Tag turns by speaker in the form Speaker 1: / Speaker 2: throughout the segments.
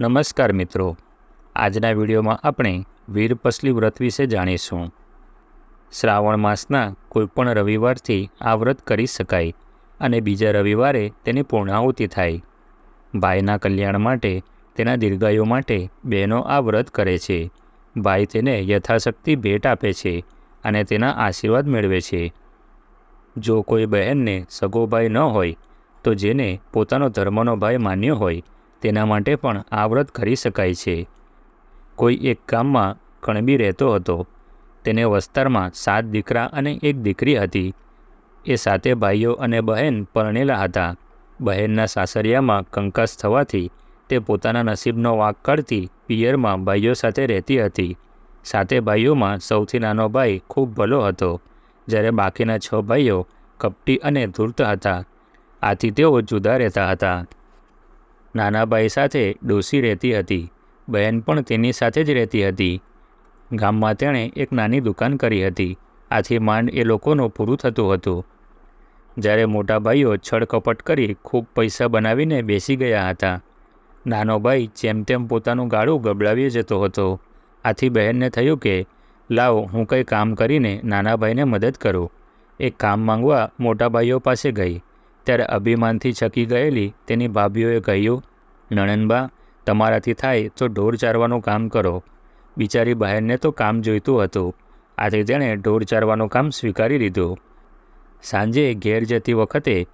Speaker 1: નમસ્કાર મિત્રો. આજના વિડીયોમાં આપણે વીરપસલી વ્રત વિશે જાણીશું. શ્રાવણ માસના કોઈપણ રવિવારથી આ વ્રત કરી શકાય અને બીજા રવિવારે તેની પૂર્ણાહુતિ થાય. ભાઈના કલ્યાણ માટે, તેના દીર્ઘાયુ માટે બહેનો આ વ્રત કરે છે. ભાઈ તેને યથાશક્તિ ભેટ આપે છે અને તેના આશીર્વાદ મેળવે છે. જો કોઈ બહેનને સગો ભાઈ ન હોય, તો જેને પોતાનો ધર્મનો ભાઈ માન્યો હોય તેના માટે પણ આ વ્રત કરી શકાય છે. કોઈ એક ગામમાં કણબી રહેતો હતો. તેને વસ્તારમાં સાત દીકરા અને એક દીકરી હતી. એ સાતે ભાઈઓ અને બહેન પરણેલા હતા. બહેનના સાસરિયામાં કંકાસ થવાથી તે પોતાના નસીબનો વાંક કાઢતી પિયરમાં ભાઈઓ સાથે રહેતી હતી. સાતે ભાઈઓમાં સૌથી નાનો ભાઈ ખૂબ ભલો હતો. જ્યારે બાકીના છ ભાઈઓ કપટી અને ધૂર્ત હતા. આથી તેઓ જુદા રહેતા હતા. નાના ભાઈ સાથે ડોસી રહેતી હતી. બહેન પણ તેની સાથે જ રહેતી હતી. ગામમાં તેણે એક નાની દુકાન કરી હતી. આથી માંડ એ લોકોનું પૂરું થતું હતું. જ્યારે મોટા ભાઈઓ છળકપટ કરી ખૂબ પૈસા બનાવીને બેસી ગયા હતા. નાનો ભાઈ જેમ તેમ પોતાનું ગાળું ગબડાવી જતો હતો. આથી બહેનને થયું કે, લાવ, હું કંઈ કામ કરીને નાના ભાઈને મદદ કરું. એક કામ માંગવા મોટા ભાઈઓ પાસે ગઈ. ત્યારે અભિમાનથી છકી ગયેલી તેની ભાભીઓએ કહ્યું, નણંદબા, તમારાથી થાય તો ઢોર ચારવાનું કામ કરો. બિચારી બહેનને તો કામ જોઈતું હતું. આથી તેણે ઢોર ચારવાનું કામ સ્વીકારી લીધું. સાંજે ઘેર જતી વખતે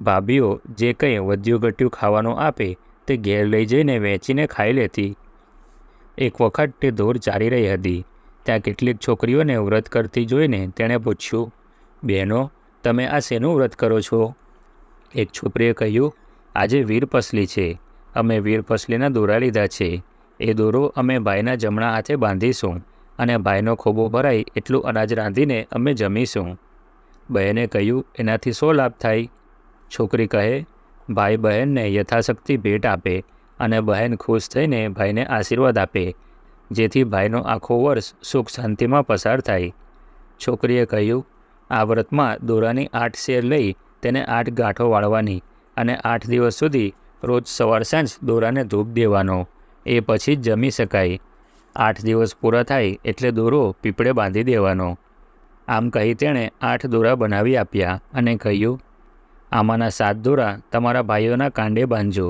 Speaker 1: ભાભીઓ જે કંઈ વધ્યું ઘટ્યું ખાવાનું આપે તે ઘેર લઈ જઈને વેચીને ખાઈ લેતી. એક વખત તે ઢોર ચારી રહી હતી. ત્યાં કેટલીક છોકરીઓને વ્રત કરતી જોઈને તેણે પૂછ્યું, બહેનો, તમે આ શેનું વ્રત કરો છો? એક છોકરીએ કહ્યું, આજે વીરપસલી છે. અમે વીરપસલીના દોરા લીધા છે. એ દોરો અમે ભાઈના જમણા હાથે બાંધીશું અને ભાઈનો ખોબો ભરાય એટલું અનાજ રાંધીને અમે જમીશું. બહેને કહ્યું, એનાથી શો લાભ થાય? છોકરી કહે, ભાઈ બહેનને યથાશક્તિ ભેટ આપે અને બહેન ખુશ થઈને ભાઈને આશીર્વાદ આપે, જેથી ભાઈનો આખો વર્ષ સુખ શાંતિમાં પસાર થાય. છોકરીએ કહ્યું, આ વ્રતમાં દોરાની આઠ શેર લઈ તેને આઠ ગાંઠો વાળવાની અને આઠ દિવસ સુધી રોજ સવાર સાંજ દોરાને ધૂપ દેવાનો. એ પછી જમી શકાય. આઠ દિવસ પૂરા થાય એટલે દોરો પીપળે બાંધી દેવાનો. આમ કહી તેણે આઠ દોરા બનાવી આપ્યા અને કહ્યું, આમાંના સાત દોરા તમારા ભાઈઓના કાંડે બાંધજો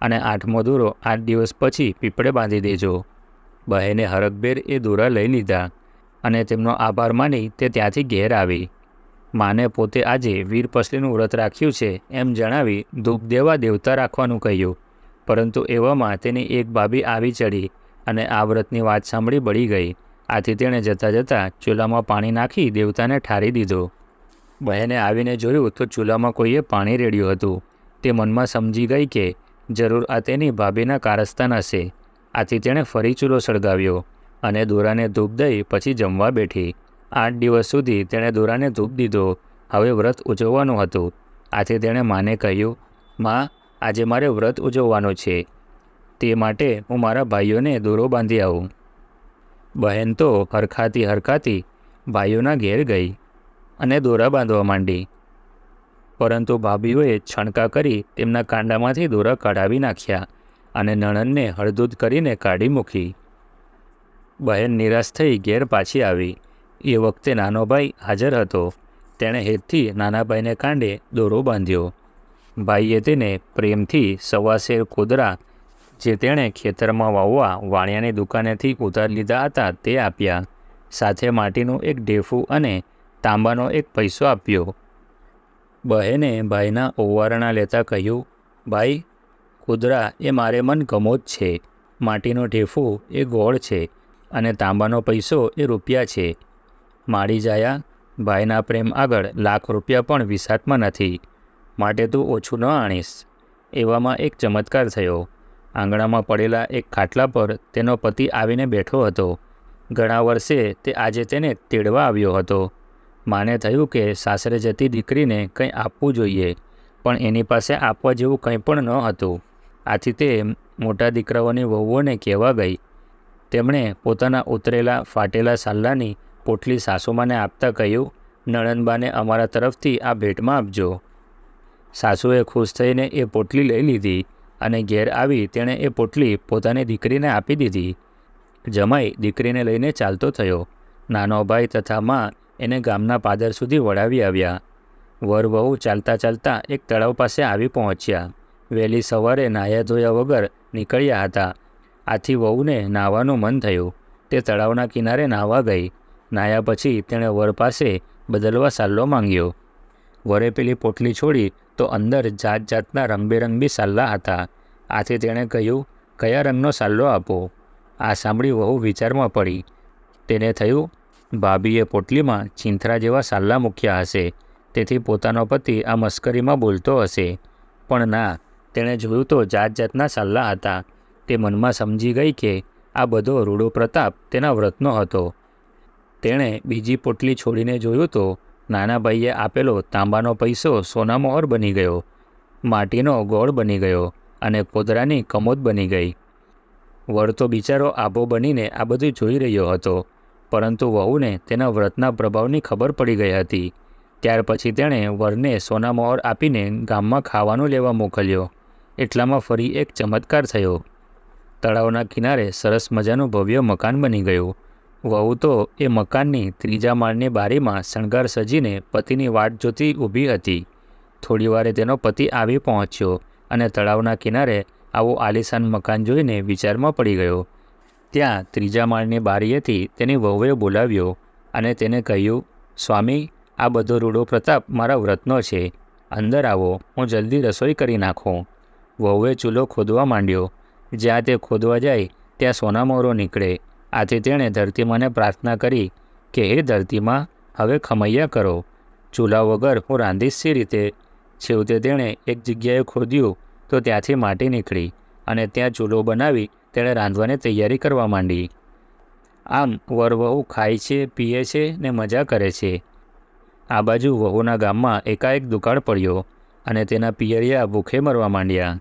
Speaker 1: અને આઠમો દોરો આઠ દિવસ પછી પીપળે બાંધી દેજો. બહેને હરકબેર એ દોરા લઈ લીધા અને તેમનો આભાર માની તે ત્યાંથી ઘેર આવી. માને પોતે આજે વીરપસલીનું વ્રત રાખ્યું છે એમ જણાવી ધૂપ દેવા દેવતા રાખવાનું કહ્યું. પરંતુ એવામાં તેની એક ભાભી આવી ચડી અને આ વ્રતની વાત સાંભળી બળી ગઈ. આથી તેણે જતાં જતાં ચૂલામાં પાણી નાખી દેવતાને ઠારી દીધો. બહેને આવીને જોયું તો ચૂલામાં કોઈએ પાણી રેડ્યું હતું. તે મનમાં સમજી ગઈ કે જરૂર આ તેની ભાભીના કારસ્તાન હશે આથી તેણે ફરી ચૂલો સળગાવ્યો અને દોરાને ધૂપ દઈ પછી જમવા બેઠી. આઠ દિવસ સુધી તેણે દોરાને ધૂપ દીધો. હવે વ્રત ઉજવવાનું હતું. આથી તેણે માને કહ્યું, માં, આજે મારે વ્રત ઉજવવાનો છે. તે માટે હું મારા ભાઈઓને દોરો બાંધી આવું. બહેન તો હરખાતી હરખાતી ભાઈઓના ઘેર ગઈ અને દોરા બાંધવા માંડી. પરંતુ ભાભીઓએ છણકા કરી તેમના કાંડામાંથી દોરા કઢાવી નાખ્યા અને નણંદને હળદૂત કરીને કાઢી મૂકી. બહેન નિરાશ થઈ ઘેર પાછી આવી. એ વખતે નાનો ભાઈ હાજર હતો. તેણે હેતથી નાના ભાઈને કાંડે દોરો બાંધ્યો. ભાઈએ તેને પ્રેમથી સવાશેર કોદરા જે તેણે ખેતરમાં વાવવા વાણિયાની દુકાનેથી ઉધાર લીધા હતા તે આપ્યા. સાથે માટીનું એક ઢેફું અને તાંબાનો એક પૈસો આપ્યો. બહેને ભાઈના ઓવારણા લેતા કહ્યું, ભાઈ કુદરા એ મારે મન ગમો જ છે. માટીનો ઢેફું એ ગોળ છે અને તાંબાનો પૈસો એ રૂપિયા છે. માળી જાયા. ભાઈના પ્રેમ આગળ લાખ રૂપિયા પણ વિસાતમાં નથી. માટે તું ઓછું ન આણીશ. એવામાં એક ચમત્કાર થયો. આંગણામાં પડેલા એક ખાટલા પર તેનો પતિ આવીને બેઠો હતો. ઘણા વર્ષે તે આજે તેને તેડવા આવ્યો હતો. માને થયું કે સાસરે જતી દીકરીને કંઈ આપવું જોઈએ, પણ એની પાસે આપવા જેવું કંઈ પણ ન હતું. આથી તે મોટા દીકરાઓની વહુઓને કહેવા ગઈ. તેમણે પોતાના ઉતરેલા ફાટેલા સાલ્લાની પોટલી સાસુમાને આપતા કહ્યું, નણંદબાને અમારા તરફથી આ ભેટમાં આપજો. સાસુએ ખુશ થઈને એ પોટલી લઈ લીધી અને ઘેર આવી તેણે એ પોટલી પોતાની દીકરીને આપી દીધી. જમાઈ દીકરીને લઈને ચાલતો થયો. નાનો ભાઈ તથા મા એને ગામના પાદર સુધી વળાવી આવ્યા. વર વહુ ચાલતા ચાલતા એક તળાવ પાસે આવી પહોંચ્યા. વહેલી સવારે નાહ્યા ધોયા વગર નીકળ્યા હતા. આથી વહુને નાહવાનું મન થયું. તે તળાવના કિનારે નાહવા ગઈ. નાહ્યા પછી તેણે વર પાસે બદલવા સાલ્લો માંગ્યો. વરે પેલી પોટલી છોડી તો અંદર જાત જાતના રંગબેરંગી સાલ્લા હતા. આથી તેણે કહ્યું, કયા રંગનો સાલ્લો આપો? આ સાંભળી વહુ વિચારમાં પડી. તેને થયું, ભાભીએ પોટલીમાં ચિંથરા જેવા સાલ્લા મૂક્યા હશે. તેથી પોતાનો પતિ આ મસ્કરીમાં બોલતો હશે. પણ ના, તેણે જોયું તો જાત જાતના સાલ્લા હતા. તે મનમાં સમજી ગઈ કે આ બધો રૂડો પ્રતાપ તેના વ્રતનો હતો. તેણે બીજી પોટલી છોડીને જોયું તો નાના ભાઈએ આપેલો તાંબાનો પૈસો સોનામોહર બની ગયો. માટીનો ગોળ બની ગયો અને કોદરાની કમોદ બની ગઈ. વર તો બિચારો આભો બનીને આ બધું જોઈ રહ્યો હતો, પરંતુ વહુને તેના વ્રતના પ્રભાવની ખબર પડી ગઈ હતી. ત્યાર પછી તેણે વરને સોનામોહર આપીને ગામમાં ખાવાનું લેવા મોકલ્યો. એટલામાં ફરી એક ચમત્કાર થયો. તળાવના કિનારે સરસ મજાનું ભવ્ય મકાન બની ગયું. વહુ તો એ મકાનની ત્રીજા માળની બારીમાં શણગાર સજીને પતિની વાટ જોતી ઊભી હતી. થોડીવારે તેનો પતિ આવી પહોંચ્યો અને તળાવના કિનારે આવું આલિશાન મકાન જોઈને વિચારમાં પડી ગયો. ત્યાં ત્રીજા માળની બારીએથી તેની વહુએ બોલાવ્યો અને તેને કહ્યું, સ્વામી, આ બધો રૂડો પ્રતાપ મારા વ્રતનો છે. અંદર આવો, હું જલ્દી રસોઈ કરી નાખું. વહુએ ચૂલો ખોદવા માંડ્યો. જ્યાં તે ખોદવા જાય, ત્યાં સોનામોરો નીકળે. આથી તેણે ધરતીમાને પ્રાર્થના કરી કે હે ધરતીમાં હવે ખમૈયા કરો. ચૂલા વગર હું રાંધીશ સી રીતે? છેવટે તેણે એક જગ્યાએ ખોદ્યું તો ત્યાંથી માટી નીકળી અને ત્યાં ચૂલો બનાવી તેણે રાંધવાની તૈયારી કરવા માંડી. આમ વર વહુ ખાય છે, પીએ છે ને મજા કરે છે. આ બાજુ વહુના ગામમાં એકાએક દુકાળ પડ્યો અને તેના પિયરિયા ભૂખે મરવા માંડ્યા.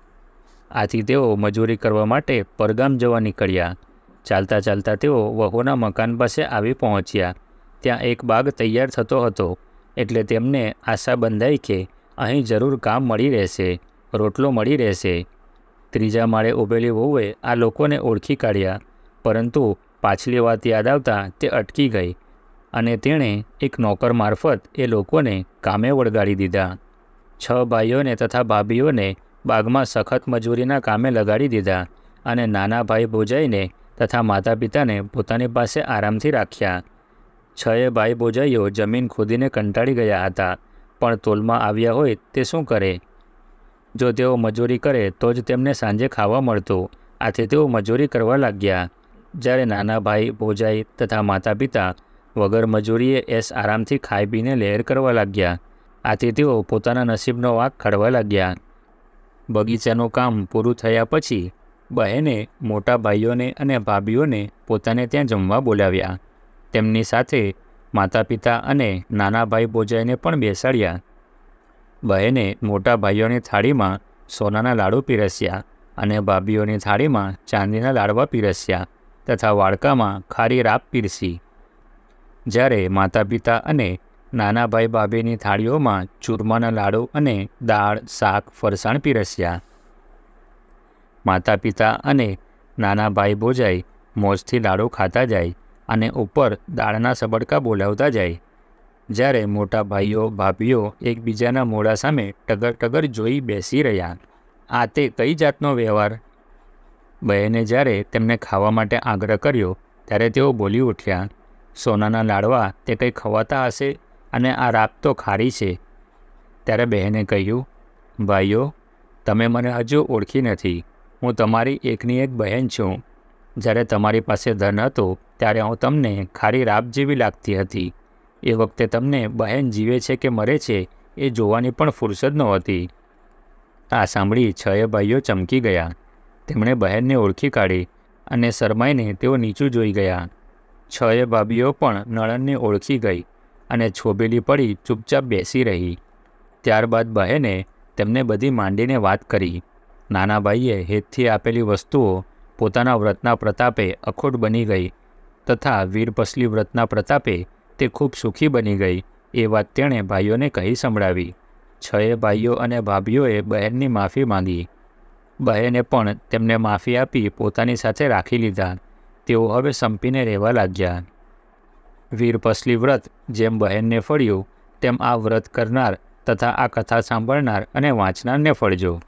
Speaker 1: આથી તેઓ મજૂરી કરવા માટે પરગામ જવા નીકળ્યા. ચાલતા ચાલતા તેઓ વહુના મકાન પાસે આવી પહોંચ્યા. ત્યાં એક બાગ તૈયાર થતો હતો, એટલે તેમને આશા બંધાઈ કે અહીં જરૂર કામ મળી રહેશે, રોટલો મળી રહેશે. ત્રીજા માળે ઊભેલી વહુએ આ લોકોને ઓળખી કાઢ્યા, પરંતુ પાછલી વાત યાદ આવતા તે અટકી ગઈ અને તેણે એક નોકર મારફત એ લોકોને કામે વળગાડી દીધા. છ ભાઈઓને તથા ભાભીઓને બાગમાં સખત મજૂરીના કામે લગાડી દીધા અને નાના ભાઈ ભોજાઈને તથા માતા પિતાને પોતાની પાસે આરામથી રાખ્યા. છએ ભાઈ બોજાઈઓ જમીન ખોદીને કંટાળી ગયા હતા, પણ તોલમાં આવ્યા હોય તે શું કરે? જો તેઓ મજૂરી કરે તો જ તેમને સાંજે ખાવા મળતું. આથી તેઓ મજૂરી કરવા લાગ્યા. જ્યારે નાના ભાઈ ભોજાઈ તથા માતા પિતા વગર મજૂરીએ એસ આરામથી ખાઈ પીને લહેર કરવા લાગ્યા. આથી તેઓ પોતાના નસીબનો વાંક ખડવા લાગ્યા. બગીચાનું કામ પૂરું થયા પછી બહેને, મોટા ભાઈઓને અને ભાભીઓને પોતાને ત્યાં જમવા બોલાવ્યા. તેમની સાથે માતા પિતા અને નાના ભાઈ બોજાઈને પણ બેસાડ્યા. બહેને મોટા ભાઈઓની થાળીમાં સોનાના લાડુ પીરસ્યા અને ભાભીઓની થાળીમાં ચાંદીના લાડવા પીરસ્યા તથા વાડકામાં ખારી રાપ પીરસી. જ્યારે માતા પિતા અને નાના ભાઈ ભાભીની થાળીઓમાં ચૂરમાના લાડુ અને દાળ, શાક, ફરસાણ પીરસ્યા. માતા પિતા અને નાના ભાઈ ભોજાઈ મોજથી લાડુ ખાતા જાય અને ઉપર દાળના સબડકા બોલાવતા જાય. જ્યારે મોટા ભાઈઓ, ભાભીઓ એકબીજાના મોડા સામે ટગર ટગર જોઈ બેસી રહ્યા. આ તે કઈ જાતનો વ્યવહાર? બહેને જ્યારે તેમને ખાવા માટે આગ્રહ કર્યો, ત્યારે તેઓ બોલી ઉઠ્યા, સોનાના લાડવા તે કંઈ ખવાતા હશે અને આ રાત તો ખારી છે. ત્યારે બહેને કહ્યું, ભાઈઓ, તમે મને હજુ ઓળખી નથી. હું તમારી એકની એક બહેન છું. જ્યારે તમારી પાસે ધન હતું, ત્યારે હું તમને ખારી રાબ જેવી લાગતી હતી. એ વખતે તમને બહેન જીવે છે કે મરે છે, એ જોવાની પણ ફુરસદ નહોતી. આ સાંભળી છએ ભાઈઓ ચમકી ગયા. તેમણે બહેનને ઓળખી કાઢી અને શરમાઈને તેઓ નીચું જોઈ ગયા. છએ ભાભીઓ પણ નળનને ઓળખી ગઈ અને છોબેલી પડી ચૂપચાપ બેસી રહી. ત્યારબાદ બહેને તેમને બધી માંડીને વાત કરી. નાના ભાઈએ હેતથી આપેલી વસ્તુઓ પોતાના વ્રતના પ્રતાપે અખોટ બની ગઈ તથા વીરપસલી વ્રતના પ્રતાપે તે ખૂબ સુખી બની ગઈ એ વાત તેણે ભાઈઓને કહી સંભળાવી. છએ ભાઈઓ અને ભાભીઓએ બહેનની માફી માંગી. બહેને પણ તેમને માફી આપી પોતાની સાથે રાખી લીધા. તેઓ હવે સંપીને રહેવા લાગ્યા. વીરપસલી વ્રત જેમ બહેનને ફળ્યું, તેમ આ વ્રત કરનાર તથા આ કથા સાંભળનાર અને વાંચનારને ફળજો.